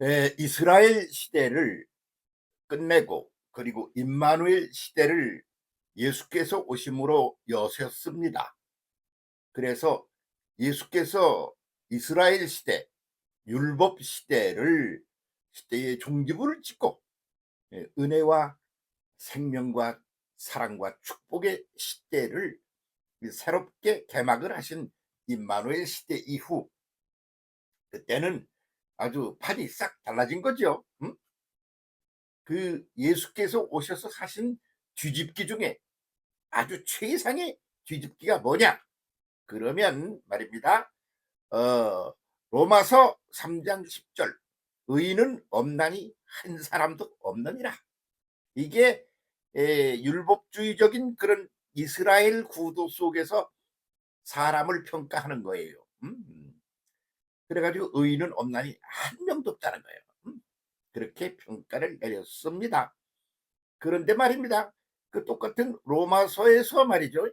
에, 이스라엘 시대를 끝내고 그리고 임마누엘 시대를 예수께서 오심으로 여셨습니다. 그래서 예수께서 이스라엘 시대, 율법 시대를 시대의 종지부를 찍고 예, 은혜와 생명과 사랑과 축복의 시대를 새롭게 개막을 하신 임마누엘 시대 이후 그때는 아주 판이 싹 달라진 거죠. 음? 그 예수께서 오셔서 하신 뒤집기 중에 아주 최상의 뒤집기가 뭐냐? 그러면 말입니다. 어, 로마서 3장 10절 의인은 없나니 한 사람도 없느니라. 이게 에, 율법주의적인 그런 이스라엘 구도 속에서 사람을 평가하는 거예요. 음? 그래가지고 의인은 없나니 한 명도 없다는 거예요. 음? 그렇게 평가를 내렸습니다. 그런데 말입니다. 그 똑같은 로마서에서 말이죠.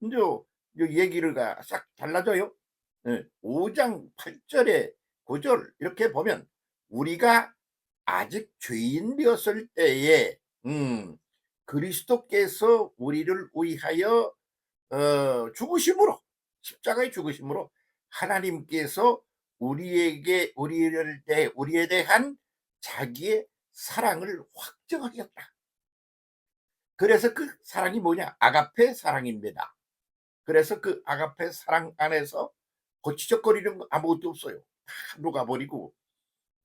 이제 얘기를 싹 달라져요. 5장 8절에 9절 이렇게 보면 우리가 아직 죄인되었을 때에 음, 그리스도께서 우리를 위하여 어, 죽으심으로 십자가의 죽으심으로 하나님께서 우리에게 우리를 대 우리에 대한 자기의 사랑을 확정하셨다. 그래서 그 사랑이 뭐냐? 아가페 사랑입니다. 그래서 그 아가페 사랑 안에서 고치적거리는 거 아무것도 없어요. 다 녹아버리고.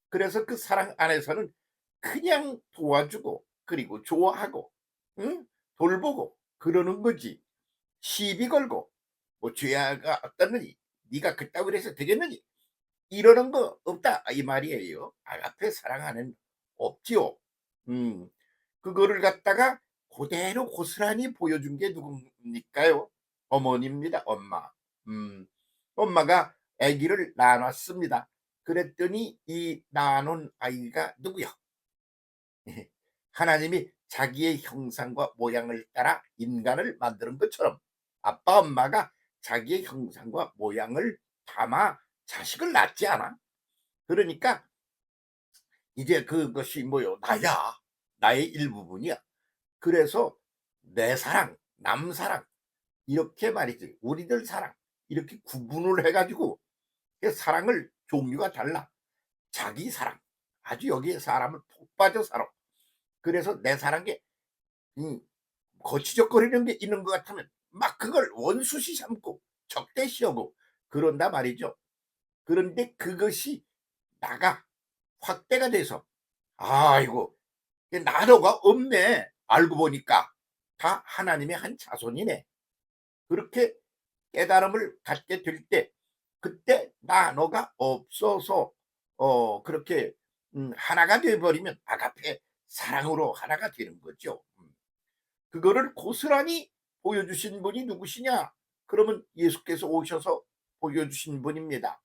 그래서 그 사랑 안에서는 그냥 도와주고 그리고 좋아하고 응? 돌보고 그러는 거지. 시비 걸고 뭐 죄가 어떻느니 네가 그따구 그래서 되겠느니 이러는 거 없다 이 말이에요. 아가페 사랑하는 없지요. 음 그거를 갖다가 그대로 고스란히 보여준 게 누굽니까요? 어머니입니다. 엄마. 음 엄마가 아기를 낳았습니다. 그랬더니 이 낳아놓은 아이가 누구요? 하나님이 자기의 형상과 모양을 따라 인간을 만드는 것처럼 아빠 엄마가 자기의 형상과 모양을 담아 자식을 낳지 않아. 그러니까 이제 그것이 뭐요? 나야. 나의 일부분이야. 그래서 내 사랑, 남 사랑 이렇게 말이지. 우리들 사랑 이렇게 구분을 해가지고 사랑을 종류가 달라. 자기 사랑. 아주 여기에 사람을 푹 빠져 살아. 그래서 내 사랑에 음, 거치적거리는 게 있는 것 같으면 막 그걸 원수시 삼고 적대시하고 그런다 말이죠. 그런데 그것이 나가 확대가 돼서 아이고 나로가 없네 알고 보니까 다 하나님의 한 자손이네 그렇게 깨달음을 갖게 될 때 그때 나 너가 없어서 어 그렇게 음, 하나가 되어버리면 아가페 사랑으로 하나가 되는 거죠. 음. 그거를 고스란히 보여주신 분이 누구시냐? 그러면 예수께서 오셔서 보여주신 분입니다.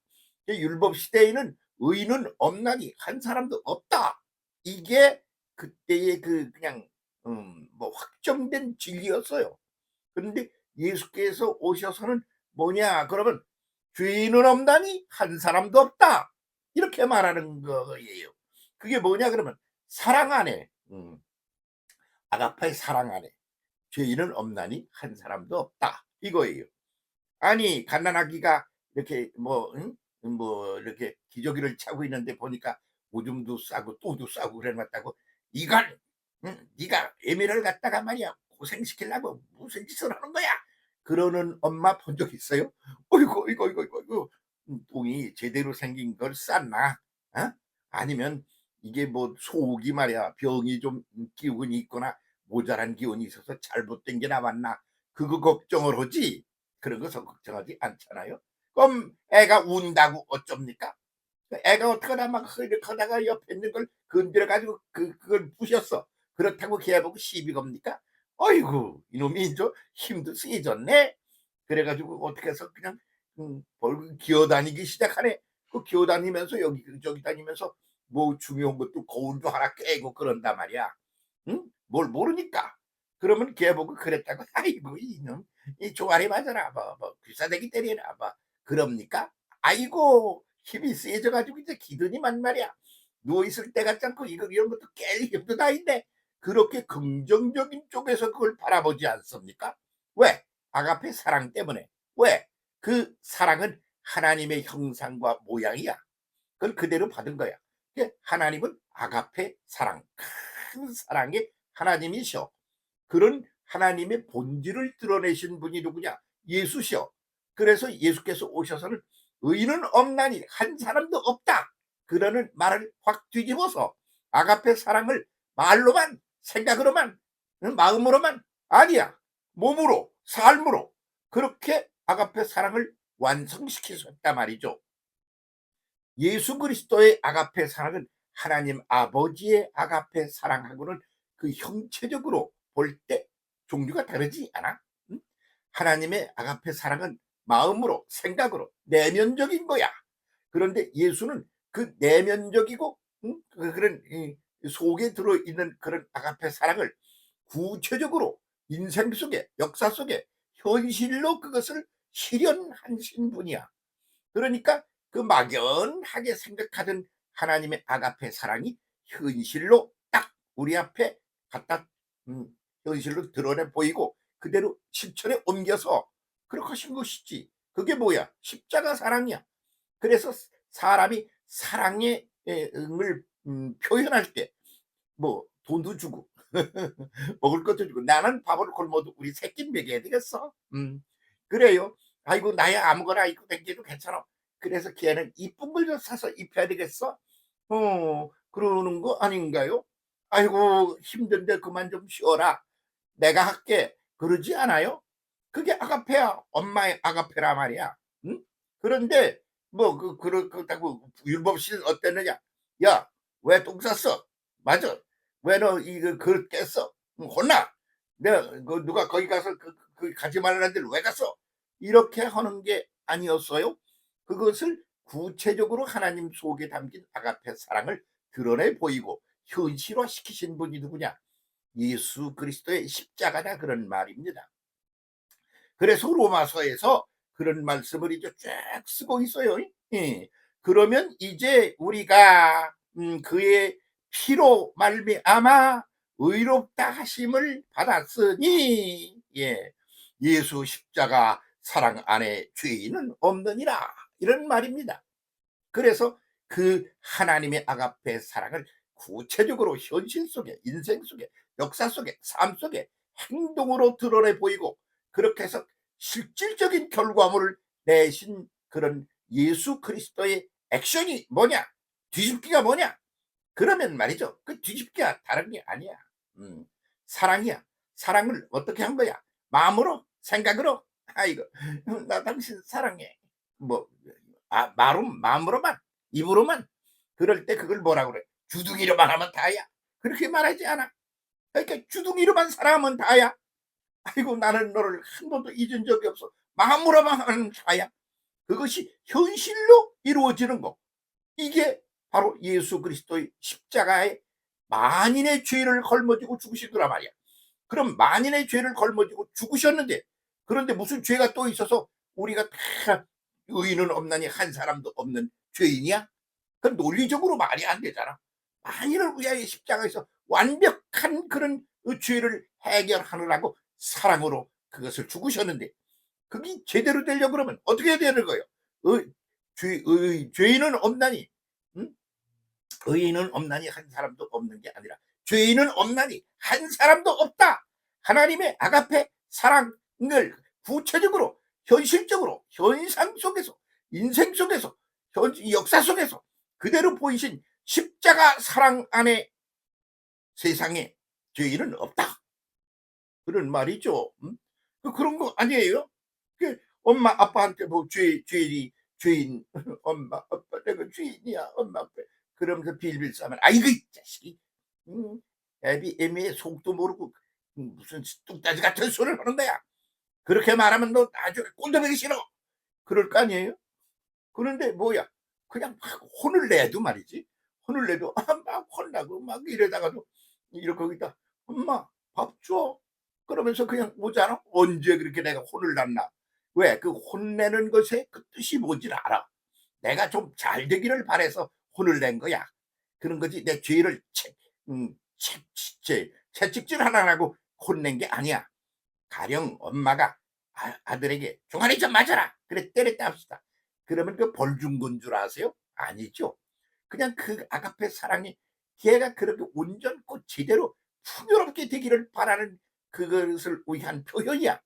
율법 시대에는 의인은 없나니 한 사람도 없다. 이게 그때의 그 그냥 음, 뭐 확정된 진리였어요. 그런데 예수께서 오셔서는 뭐냐? 그러면 죄인은 없나니 한 사람도 없다. 이렇게 말하는 거예요. 그게 뭐냐? 그러면 사랑 안에 음, 아가파의 사랑 안에 죄인은 없나니 한 사람도 없다. 이거예요. 아니 갓난아기가 이렇게 뭐, 응? 뭐 이렇게 기저귀를 차고 있는데 보니까 오줌도 싸고 또도 싸고 그래놨다고 이걸 응? 네가 애미를 갖다가 말이야 고생시키려고 무슨 짓을 하는 거야? 그러는 엄마 본 적 있어요? 어이구 어이구 어이구 어이구 똥이 제대로 생긴 걸 쌌나? 어? 아니면 이게 뭐 속이 말이야 병이 좀 기운이 있거나 모자란 기운이 있어서 잘못된 게 나왔나 그거 걱정을 하지 그런 거 걱정하지 않잖아요 그럼 애가 운다고 어쩝니까 애가 어떡하나 막 흐릿하다가 옆에 있는 걸 건드려 가지고 그, 그걸 부셨어 그렇다고 걔 보고 시비 겁니까 어이구 이놈이 이제 힘도 세졌네 그래가지고 어떻게 해서 그냥 음, 기어다니기 시작하네 그 기어다니면서 여기 저기 다니면서 뭐 중요한 것도 거울도 하나 깨고 그런단 말이야. 응? 뭘 모르니까. 그러면 걔 보고 그랬다고. 아이고 이놈 이 조아리 맞아라. 뭐, 뭐 귀사대기 때리나. 뭐 그럽니까? 아이고 힘이 세져 가지고 이제 기드니만 말이야. 누워 있을 때 같지 않고 이거 이런 것도 깰 힘도 나인데 그렇게 긍정적인 쪽에서 그걸 바라보지 않습니까? 왜? 아가페 사랑 때문에. 왜? 그 사랑은 하나님의 형상과 모양이야. 그걸 그대로 받은 거야. 하나님은 아가페 사랑, 큰 사랑의 하나님이셔. 그런 하나님의 본질을 드러내신 분이 누구냐? 예수시여. 그래서 예수께서 오셔서는 의인은 없나니 한 사람도 없다. 그러는 말을 확 뒤집어서 아가페 사랑을 말로만 생각으로만 마음으로만 아니야. 몸으로 삶으로 그렇게 아가페 사랑을 완성시키셨단 말이죠. 예수 그리스도의 아가페 사랑은 하나님 아버지의 아가페 사랑하고는 그 형체적으로 볼 때 종류가 다르지 않아? 응? 하나님의 아가페 사랑은 마음으로 생각으로 내면적인 거야. 그런데 예수는 그 내면적이고 응? 그- 그런 이 속에 들어 있는 그런 아가페 사랑을 구체적으로 인생 속에 역사 속에 현실로 그것을 실현하신 분이야. 그러니까 그 막연하게 생각하던 하나님의 아가페 사랑이 현실로 딱 우리 앞에 갖다 음, 현실로 드러내 보이고 그대로 실천에 옮겨서 그렇게 하신 것이지. 그게 뭐야? 십자가 사랑이야. 그래서 사람이 사랑의 에, 응을 음, 표현할 때 뭐 돈도 주고 먹을 것도 주고 나는 밥을 굶어도 우리 새끼 먹여야 되겠어. 음. 그래요. 아이고 나야 아무거나 입고 댕겨도 괜찮아. 그래서 걔는 이쁜 걸 좀 사서 입혀야 되겠어. 어 그러는 거 아닌가요? 아이고 힘든데 그만 좀 쉬어라. 내가 할게. 그러지 않아요? 그게 아가페야. 엄마의 아가페라 말이야. 응? 그런데 뭐 그 그렇다고 율법신 어땠느냐? 야 왜 똥 쌌어? 맞아. 왜 너 이거 그걸 깼어? 응, 혼나. 내가 그 누가 거기 가서 그, 그- 그 가지 말라는 데를 왜 갔어? 이렇게 하는 게 아니었어요. 그것을 구체적으로 하나님 속에 담긴 아가페 사랑을 드러내 보이고 현실화 시키신 분이 누구냐? 예수 그리스도의 십자가다 그런 말입니다. 그래서 로마서에서 그런 말씀을 이제 쫙 쓰고 있어요. 예. 그러면 이제 우리가 음, 그의 피로 말미암아 의롭다 하심을 받았으니 예. 예수 십자가 사랑 안에 죄인은 없느니라 이런 말입니다. 그래서 그 하나님의 아가페 사랑을 구체적으로 현실 속에 인생 속에 역사 속에 삶 속에 행동으로 드러내 보이고 그렇게 해서 실질적인 결과물을 내신 그런 예수 그리스도의 액션이 뭐냐? 뒤집기가 뭐냐? 그러면 말이죠. 그 뒤집기가 다른 게 아니야. 음, 사랑이야. 사랑을 어떻게 한 거야? 마음으로? 생각으로? 아이고 나 당신 사랑해. 뭐 아, 말로 마음으로만? 입으로만? 그럴 때 그걸 뭐라 그래? 주둥이로만 하면 다야. 그렇게 말하지 않아. 그러니까 주둥이로만 사랑하면 다야 아이고 나는 너를 한 번도 잊은 적이 없어 마음으로만 하는 다야 그것이 현실로 이루어지는 거 이게 바로 예수 그리스도의 십자가에 만인의 죄를 걸머지고 죽으시더라 말이야 그럼 만인의 죄를 걸머지고 죽으셨는데 그런데 무슨 죄가 또 있어서 우리가 다 의인은 없나니 한 사람도 없는 죄인이야? 그건 논리적으로 말이 안 되잖아. 만인을 위하여 십자가에서 완벽한 그런 그 죄를 해결하느라고 사랑으로 그것을 죽으셨는데 그게 제대로 되려고 그러면 어떻게 해야 되는 거예요? 의, 죄, 의, 죄인은 없나니 응? 의인은 없나니 한 사람도 없는 게 아니라 죄인은 없나니 한 사람도 없다. 하나님의 아가페 사랑을 구체적으로 현실적으로 현상 속에서 인생 속에서 현, 역사 속에서 그대로 보이신 십자가 사랑 안에 세상에 죄인은 없다. 그런 말이죠. 음? 그 그런 거 아니에요? 그 엄마 아빠한테 뭐 죄, 죄인, 죄인, 엄마 아빠 내가 죄인이야 엄마 아빠 그러면서 빌빌 싸면 아이고 이 자식이 음, 애비 애미의 속도 모르고 음, 무슨 뚝따지 같은 소리를 하는 거야. 그렇게 말하면 너 나중에 꼰대되기 싫어. 그럴 거 아니에요? 그런데 뭐야? 그냥 막 혼을 내도 말이지. 혼을 내도 아, 막 혼나고 막 이러다가도 이렇게 거기다 엄마 밥 줘. 그러면서 그냥 오잖아. 언제 그렇게 내가 혼을 났나? 왜? 그 혼내는 것의 그 뜻이 뭔지를 알아. 내가 좀 잘 되기를 바래서 혼을 낸 거야. 그런 거지 내 죄를 채, 음, 채, 채, 채찍질 하나라고 혼낸 게 아니야. 가령 엄마가 아, 들에게 종아리 좀 맞아라. 그래 때렸다 합시다. 그러면 그 벌 준 건 줄 아세요? 아니죠. 그냥 그 아가페 사랑이 걔가 그렇게 온전고 제대로 풍요롭게 되기를 바라는 그것을 위한 표현이야.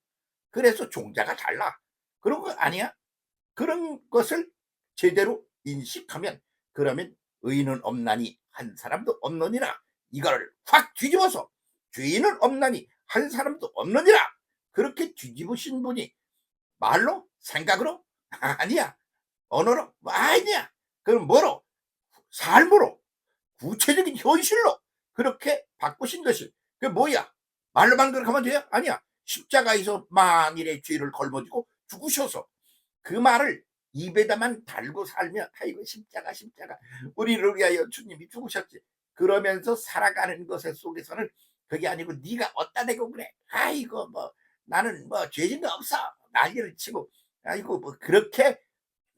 그래서 종자가 달라. 그런 거 아니야? 그런 것을 제대로 인식하면 그러면 의인은 없나니 한 사람도 없느니라. 이걸 확 뒤집어서 죄인은 없나니 한 사람도 없느니라. 그렇게 뒤집으신 분이 말로 생각으로 아니야. 언어로 아니야. 그럼 뭐로? 삶으로 구체적인 현실로 그렇게 바꾸신 것이 그 뭐야? 말로만 그렇게 하면 돼요? 아니야. 십자가에서 만일의 죄를 걸머지고 죽으셔서 그 말을 입에다만 달고 살면 아이고 십자가 십자가 우리를 위하여 주님이 죽으셨지 그러면서 살아가는 것의 속에서는 그게 아니고 네가 어디다 대고 그래 아이고 뭐 나는 뭐 죄진도 없어 난리를 치고 아이고 뭐 그렇게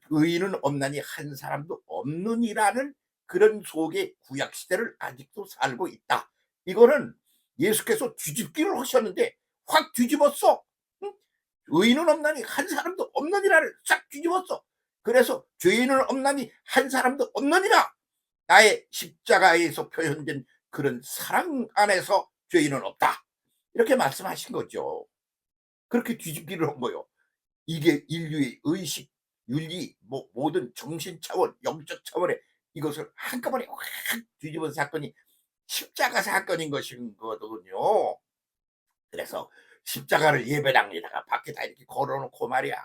의인은 없나니 한 사람도 없느니라는 그런 속의 구약 시대를 아직도 살고 있다. 이거는 예수께서 뒤집기를 하셨는데 확 뒤집었어. 응? 의인은 없나니 한 사람도 없느니라를 싹 뒤집었어. 그래서 죄인은 없나니 한 사람도 없느니라. 나의 십자가에서 표현된 그런 사랑 안에서 죄인은 없다. 이렇게 말씀하신 거죠. 그렇게 뒤집기를 한 거요. 이게 인류의 의식, 윤리, 뭐 모든 정신 차원, 영적 차원에 이것을 한꺼번에 확 뒤집은 사건이 십자가 사건인 것인 거거든요. 그래서 십자가를 예배당에다가 밖에다 이렇게 걸어놓고 말이야.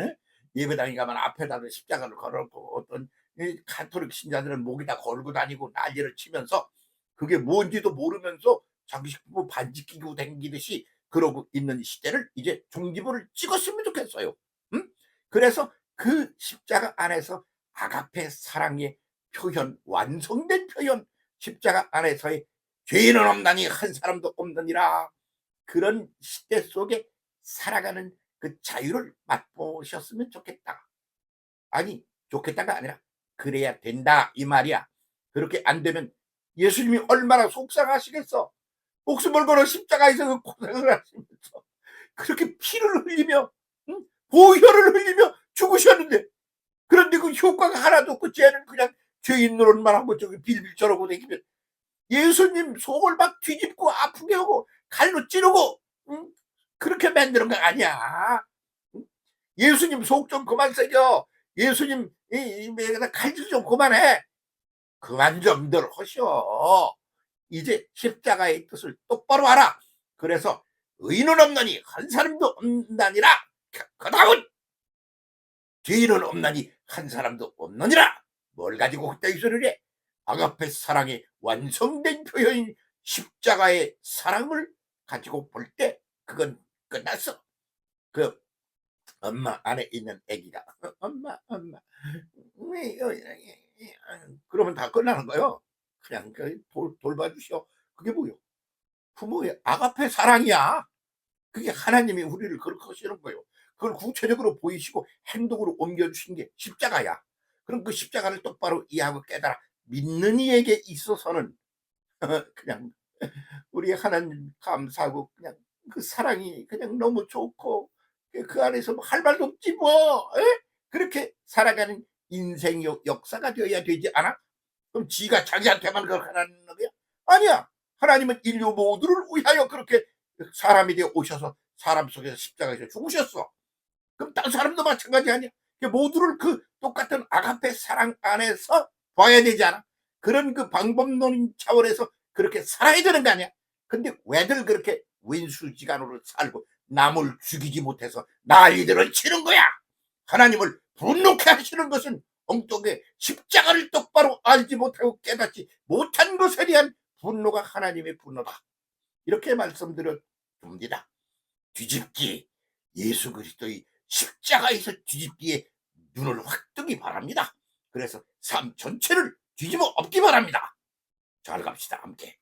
에? 예배당에 가면 앞에다도 십자가를 걸어놓고 어떤 이 카톨릭 신자들은 목에다 걸고 다니고 난리를 치면서 그게 뭔지도 모르면서 자기 식구 반지 끼고 댕기듯이 그러고 있는 시대를 이제 종지부를 찍었으면 좋겠어요. 응? 그래서 그 십자가 안에서 아가페 사랑의 표현, 완성된 표현, 십자가 안에서의 죄인은 없나니 한 사람도 없느니라. 그런 시대 속에 살아가는 그 자유를 맛보셨으면 좋겠다. 아니, 좋겠다가 아니라 그래야 된다 이 말이야. 그렇게 안 되면 예수님이 얼마나 속상하시겠어. 목숨을 걸어 십자가에서 그 고생을 하시면서 그렇게 피를 흘리며 응? 보혈을 흘리며 죽으셨는데 그런데 그 효과가 하나도 없고 쟤는 그냥 죄인 노릇만 하고 저기 빌빌 저러고 다니면 예수님 속을 막 뒤집고 아프게 하고 칼로 찌르고 응? 그렇게 만드는 거 아니야. 응? 예수님 속 좀 그만 새겨. 예수님 칼질 좀 그만해. 그만 좀들 하셔. 이제 십자가의 뜻을 똑바로 알아. 그래서 의인은 없나니 한 사람도 없나니라. 그 다음은 죄인은 없나니 한 사람도 없느니라. 뭘 가지고 그따위 소리를 해? 아가페 사랑의 완성된 표현인 십자가의 사랑을 가지고 볼 때 그건 끝났어. 그 엄마 안에 있는 아기가 어, 엄마 엄마 왜 어, 그러면 다 끝나는 거요. 그냥 그 돌, 돌봐주셔. 그게 뭐요? 부모의 아가페 사랑이야. 그게 하나님이 우리를 그렇게 하시는 거예요. 그걸 구체적으로 보이시고 행동으로 옮겨주신 게 십자가야. 그럼 그 십자가를 똑바로 이해하고 깨달아 믿는 이에게 있어서는 그냥 우리 하나님 감사하고 그냥 그 사랑이 그냥 너무 좋고 그 안에서 뭐 할 말도 없지 뭐 에? 그렇게 살아가는 인생 의 역사가 되어야 되지 않아? 그럼 지가 자기한테만 그걸 하라는 거야? 아니야. 하나님은 인류 모두를 위하여 그렇게 사람이 되어 오셔서 사람 속에서 십자가에서 죽으셨어. 그럼 다른 사람도 마찬가지 아니야? 모두를 그 똑같은 아가페 사랑 안에서 봐야 되지 않아? 그런 그 방법론 차원에서 그렇게 살아야 되는 거 아니야? 근데 왜들 그렇게 왼수지간으로 살고 남을 죽이지 못해서 난리들을 치는 거야? 하나님을 분노케 하시는 것은 엉뚱하게 십자가를 똑바로 알지 못하고 깨닫지 못한 것에 대한 분노가 하나님의 분노다. 이렇게 말씀드렸습니다. 뒤집기 예수 그리스도의 십자가에서 뒤집기에 눈을 확 뜨기 바랍니다. 그래서 삶 전체를 뒤집어 엎기 바랍니다. 잘 갑시다 함께.